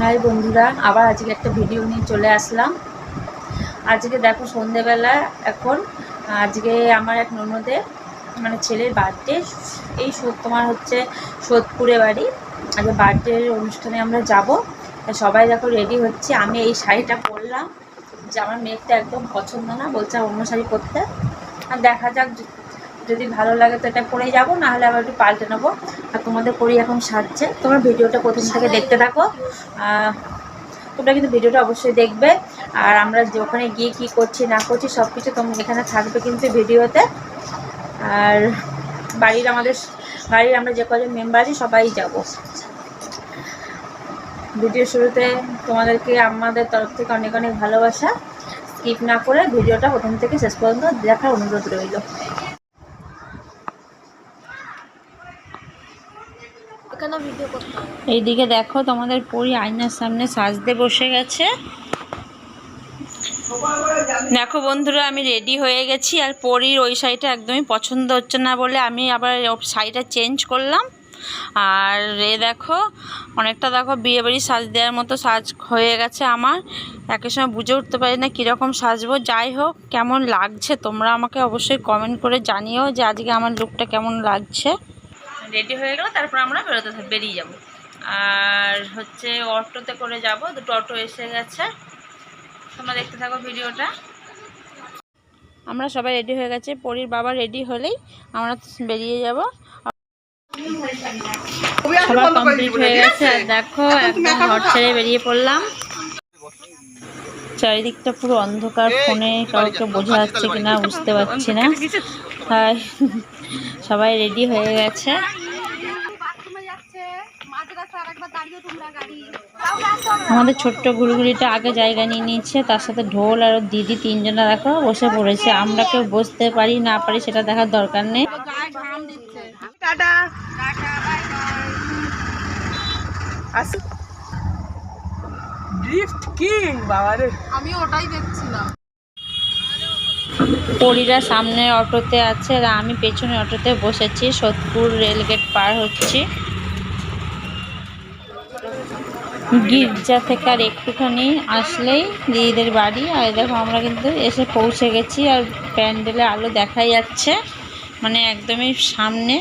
High বন্ধুরা, আবার আজকে একটা ভিডিও নিয়ে চলে আসলাম। আজকে দেখো সন্ধেবেলা এখন, আজকে আমার এক ননদের মানে ছেলের বার্থডে এই তোমার হচ্ছে সোদপুরে বাড়ি। আজকে বার্থডে অনুষ্ঠানে আমরা যাব। সবাই দেখো রেডি হচ্ছে। আমি এই শাড়িটা পরলাম। যে আমার মেয়েটা একদম পছন্দ না, বলছে অন্য শাড়ি পরতে। আর দেখা যাক যদি ভালো লাগে তো এটা পরেই যাব, নাহলে আবার একটু পাল্টে নেব। আর তোমাদের পরি এখন সাজছে। তোমরা ভিডিওটা প্রথম থেকে দেখতে থাকো। তোমরা কিন্তু ভিডিওটা অবশ্যই দেখবে। আর আমরা ওখানে গিয়ে কী করছি, না করছি সব কিছু তোমরা এখানে থাকবে কিন্তু ভিডিওতে। আর বাড়ির আমাদের, বাড়ির আমরা যে কজন মেম্বার আছি, সবাই যাব। ভিডিও শুরুতে তোমাদেরকে, আমাদের তরফ থেকে অনেক অনেক ভালোবাসা। স্কিপ না করে ভিডিওটা প্রথম থেকে শেষ পর্যন্ত দেখার অনুরোধ রইল এখানে ভিডিও করতে হবে এইদিকে দেখো তোমাদের পরি আয়নার সামনে সাজতে বসে গেছে। দেখো বন্ধুরা, আমি রেডি হয়ে গেছি, আর পরির ওই শাড়িটা একদমই পছন্দ হচ্ছে না বলে আমি আবার শাড়িটা চেঞ্জ করলাম। আর এ দেখো, অনেকটা দেখো বিয়ে বাড়ি সাজ দেওয়ার মতো সাজ হয়ে গেছে আমার। একের সময় বুঝে উঠতে পারি না কীরকম সাজবো। যাই হোক, কেমন লাগছে তোমরা আমাকে অবশ্যই কমেন্ট করে জানিও যে আজকে আমার লুকটা কেমন লাগছে। রেডি হয়ে গেল, তারপর আমরা বেরোতে বেরিয়ে যাব। আর হচ্ছে অটোতে করে যাব। দুটো অটো এসে গেছে। তোমরা দেখতে থাকো ভিডিওটা। আমরা সবাই রেডি হয়ে গেছে। পরির বাবা রেডি হলেই আমরা বেরিয়ে যাব। সবার কমপ্লিট হয়ে গেছে। আর দেখো একদম ঘর ছেড়ে বেরিয়ে পড়লাম। চারিদিকটা পুরো অন্ধকার। ফোনে কাউকে বোঝা যাচ্ছে কিনা বুঝতে পারছি না। তাই সবাই রেডি হয়ে গেছে। আমাদের ছোট্ট গুড়গুড়িটা আগে জায়গা নিয়ে নিচ্ছে তার সাথে ঢোল আর দিদি তিনজনা দেখো বসে পড়েছে। আমরা কেউ বসতে পারি না পারি সেটা দেখার দরকার নেই। আমি ওটাই দেখছিলাম। পরীরা সামনে অটোতে আছে আর আমি পেছনে অটোতে বসেছি সোদপুর রেলগেট পার হচ্ছি। গির্জা থেকে আর একটুখানি আসলেই দিদিদের বাড়ি। আর দেখো, আমরা কিন্তু এসে পৌঁছে গেছি আর প্যান্ডেলে আলো দেখাই যাচ্ছে। মানে একদমই সামনে।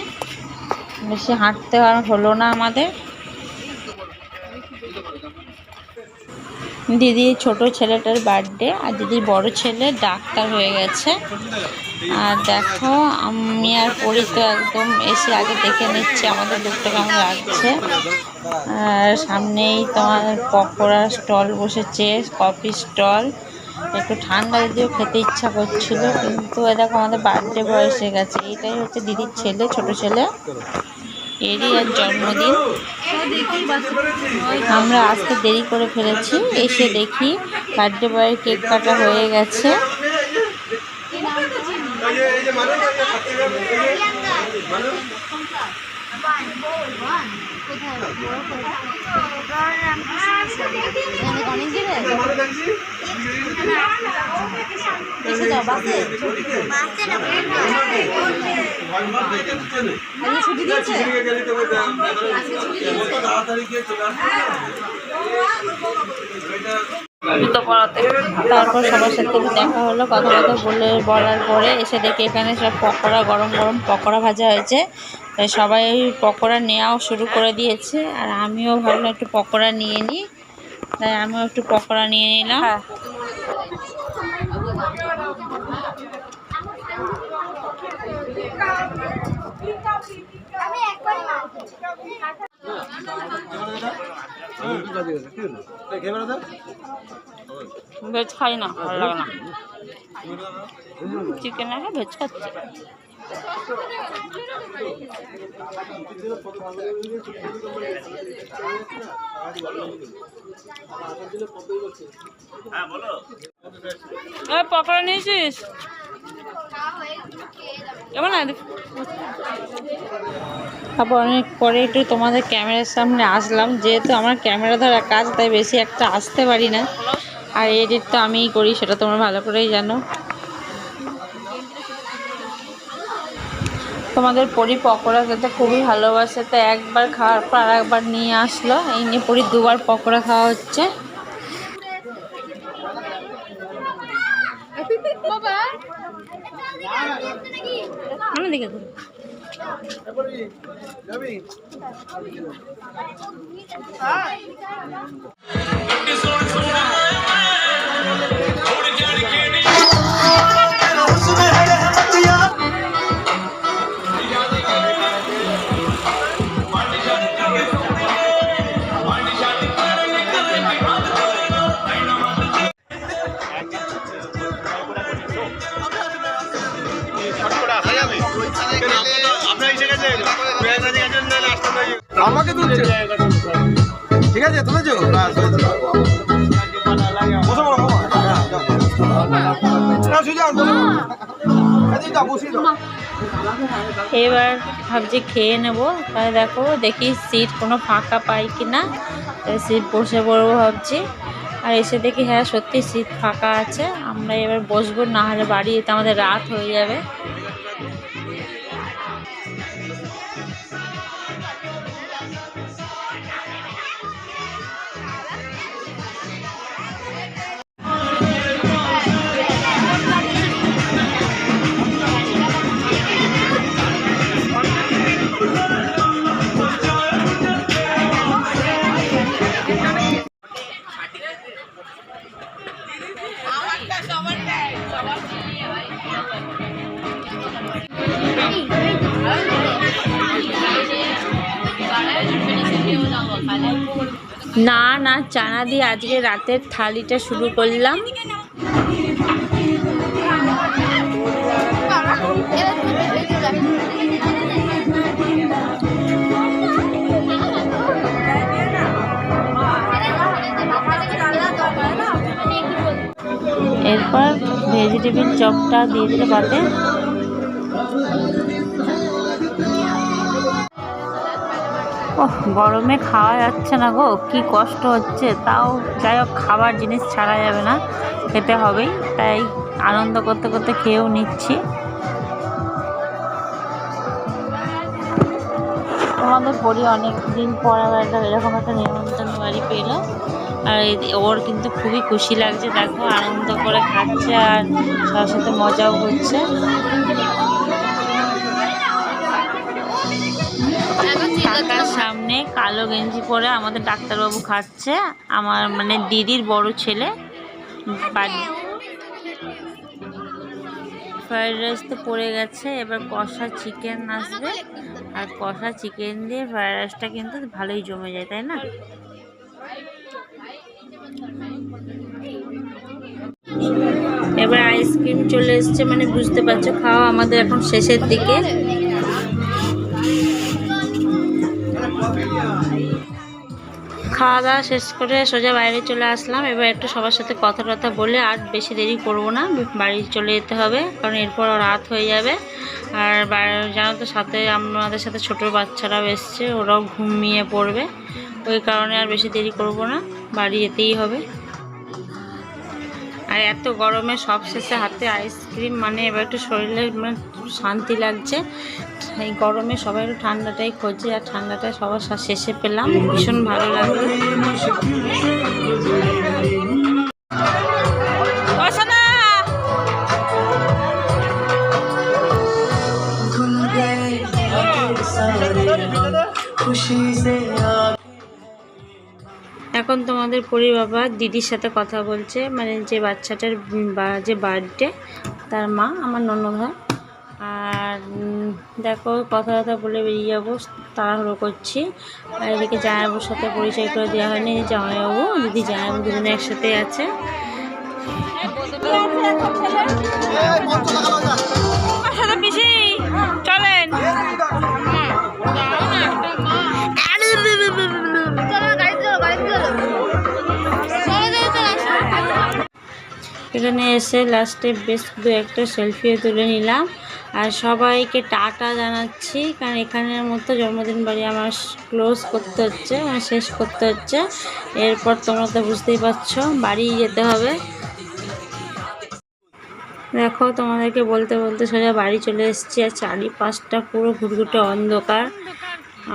বেশি হাঁটতে হলো না আমাদের। দিদির ছোট ছেলেটার বার্থডে, আর দিদির বড় ছেলে ডাক্তার হয়ে গেছে। আর দেখো, আমি আর পরি তো একদম এসে আগে দেখে নিচ্ছি আমাদের লুকটা কেমন লাগছে। আর সামনেই তোমার পকোড়া স্টল বসেছে, কফি স্টল। একটু ঠান্ডা যদিও খেতে ইচ্ছা করছিল, কিন্তু দেখো আমাদের বার্থডে বয়স হয়ে গেছে। এইটাই হচ্ছে দিদির ছেলে, ছোট ছেলে। এরই আর জন্মদিন। আমরা আসতে দেরি করে ফেলেছি, এসে দেখি বার্থডে বয়ের কেক কাটা হয়ে গেছে। এসে যাও বাসে আজকে ছুটি দিয়েছে জুতো পরাতে তারপর সবার সাথে দেখা হলো কথা কথা বলে বলার পরে এসে দেখি এখানে সব পকোড়া গরম গরম পকোড়া ভাজা হয়েছে। তাই সবাই পকোড়া নেওয়াও শুরু করে দিয়েছে আর আমিও ভাবলাম একটু পকোড়া নিয়ে নিই। তাই আমিও একটু পকোড়া নিয়ে নিলাম। ভেজ খাই না ভালো লাগে না। চিকেন আগে ভেজ খাচ্ছি। পকোড়া নিয়েছিস? কেমন তারপর অনেক পরে একটু তোমাদের ক্যামেরার সামনে আসলাম। যেহেতু আমার ক্যামেরা ধরা কাজ, তাই বেশি একটা আসতে পারি না। আর এডিট তো আমিই করি, সেটা তোমরা ভালো করেই জানো। তোমাদের পরি পকোড়া খেতে খুবই ভালোবাসে, তো একবার খাওয়ার পর আর একবার নিয়ে আসলো। এই নিয়ে পরি দুবার পকোড়া খাওয়া হচ্ছে বাবা আমি দেখে দেবো। আমাকে তুলছে? ঠিক আছে, তুলেছো। এবার ভাবছি খেয়ে নেব। তাই দেখো, দেখি সিট কোনো ফাঁকা পাই কি না সিট বসে পড়ব ভাবছি। আর এসে দেখি হ্যাঁ সত্যি সিট ফাঁকা আছে। আমরা এবার বসবো, না হলে বাড়ি যেতে আমাদের রাত হয়ে যাবে। না না, চানা দিয়ে আজকে রাতের থালিটা শুরু করলাম। এরপর ভেজিটেবিল চপটা দিয়ে দিতে পারবে। ওহ, গরমে খাওয়া যাচ্ছে না গো, কি কষ্ট হচ্ছে। তাও যাই হোক, খাবার জিনিস ছাড়া যাবে না, খেতে হবেই, তাই আনন্দ করতে করতে খেয়েও নিচ্ছি। তোমাদের পরি অনেক দিন পর আবার একটা এরকম একটা নিমন্ত্রণ বাড়ি পেল। আর ওর কিন্তু খুবই খুশি লাগছে, দেখো আনন্দ করে খাচ্ছে আর সবার সাথে মজাও করছে। কাকার সামনে কালো গেঞ্জি পরে আমাদের ডাক্তারবাবু খাচ্ছে। আমার মানে দিদির বড় ছেলে। ফ্রাইড রাইস তো পড়ে গেছে, এবার কষা চিকেন আসবে। আর কষা চিকেন দিয়ে ফ্রাইড রাইসটা কিন্তু ভালোই জমে যায়, তাই না? এবার আইসক্রিম চলে এসছে মানে বুঝতে পারছ, খাওয়া আমাদের এখন শেষের দিকে। খাওয়া দাওয়া শেষ করে সোজা বাইরে চলে আসলাম। এবার একটু সবার সাথে কথা টথা বলে আর বেশি দেরি করব না। বাড়ি চলে যেতে হবে, কারণ এরপর রাত হয়ে যাবে। আর জানো তো সাথে আমাদের সাথে ছোট বাচ্চারাও এসছে, ওরাও ঘুমিয়ে পড়বে। ওই কারণে আর বেশি দেরি করব না, বাড়ি যেতেই হবে। আর এত গরমে সব শেষে হাতে আইসক্রিম মানে এবার একটু শরীরে মানে শান্তি লাগছে। এই গরমে সবাই ঠান্ডাটাই খোঁজে, আর ঠান্ডাটাই সবার শেষে পেলাম। ভীষণ ভালো লাগল। এখন তোমাদের পরি বাবা দিদির সাথে কথা বলছে মানে যে বাচ্চাটার যে বার্থডে তার মা, আমার ননদ হয়। আর দেখো কথা কথা বলে বেরিয়ে যাব তাড়াহুড়ো করছি। আর এদিকে জামাইবাবুর সাথে পরিচয় করে দেওয়া হয়নি জামাইবাবু দিদি জামাইবাবু দুজনে একসাথে আছে। চলেন। এখানে এসে লাস্টে বেশ দু একটা সেলফিও তুলে নিলাম। আর সবাইকে টাটা জানাচ্ছি, কারণ এখানের মতো জন্মদিন বাড়ি আমার ক্লোজ করতে হচ্ছে মানে শেষ করতে হচ্ছে। এরপর তোমরা তো বুঝতেই পারছ, বাড়ি যেতে হবে। দেখো, তোমাদেরকে বলতে বলতে সোজা বাড়ি চলে এসেছি, আর চারিপাশটা পুরো ঘুটঘুটে অন্ধকার।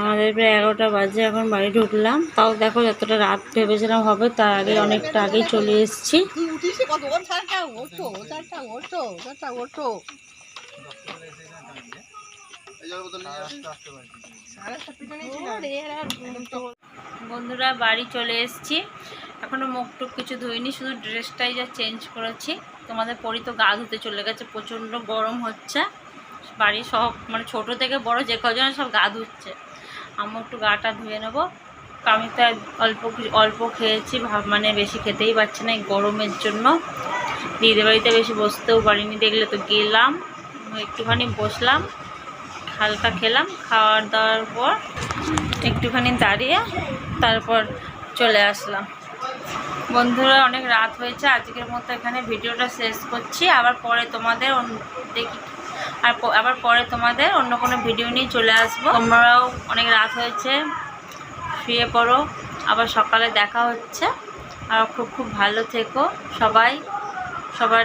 আমাদের প্রায় এগারোটা বাজে, এখন বাড়ি ঢুকলাম তাও দেখো যতটা রাত ভেবেছিলাম হবে, তার আগে অনেকটা আগেই চলে এসেছি। বন্ধুরা, বাড়ি চলে এসেছি। এখনও মুখ টুক কিছু ধুইনি, শুধু ড্রেসটাই যা চেঞ্জ করেছি। তোমাদের পরি তো গা ধুতে চলে গেছে, প্রচণ্ড গরম হচ্ছে। বাড়ি সব মানে ছোট থেকে বড় যে কজন, সব গা ধুচ্ছে। আমি একটু গাটা ধুয়ে নেব। আমি তো অল্প অল্প খেয়েছি, ভাব মানে বেশি খেতেই পারছি না এই গরমের জন্য। দিদির বাড়িতে বেশি বসতেও পারিনি, দেখলে তো গেলাম। একটুখানি বসলাম, হালকা খেলাম, খাওয়ার দাওয়ার পর একটুখানি দাঁড়িয়ে তারপর চলে আসলাম। বন্ধুরা, অনেক রাত হয়েছে, আজকের মতো এখানে ভিডিওটা শেষ করছি। আবার পরে তোমাদের দেখি, আর আবার পরে তোমাদের অন্য কোনো ভিডিও নিয়ে চলে আসব। তোমরাও অনেক রাত হয়েছে, শুয়ে পড়ো। আবার সকালে দেখা হচ্ছে। আর খুব খুব ভালো থেকো সবাই। সবার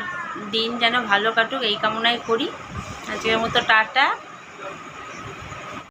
দিন যেন ভালো কাটুক, এই কামনাই করি। আজকের মতো টাটা।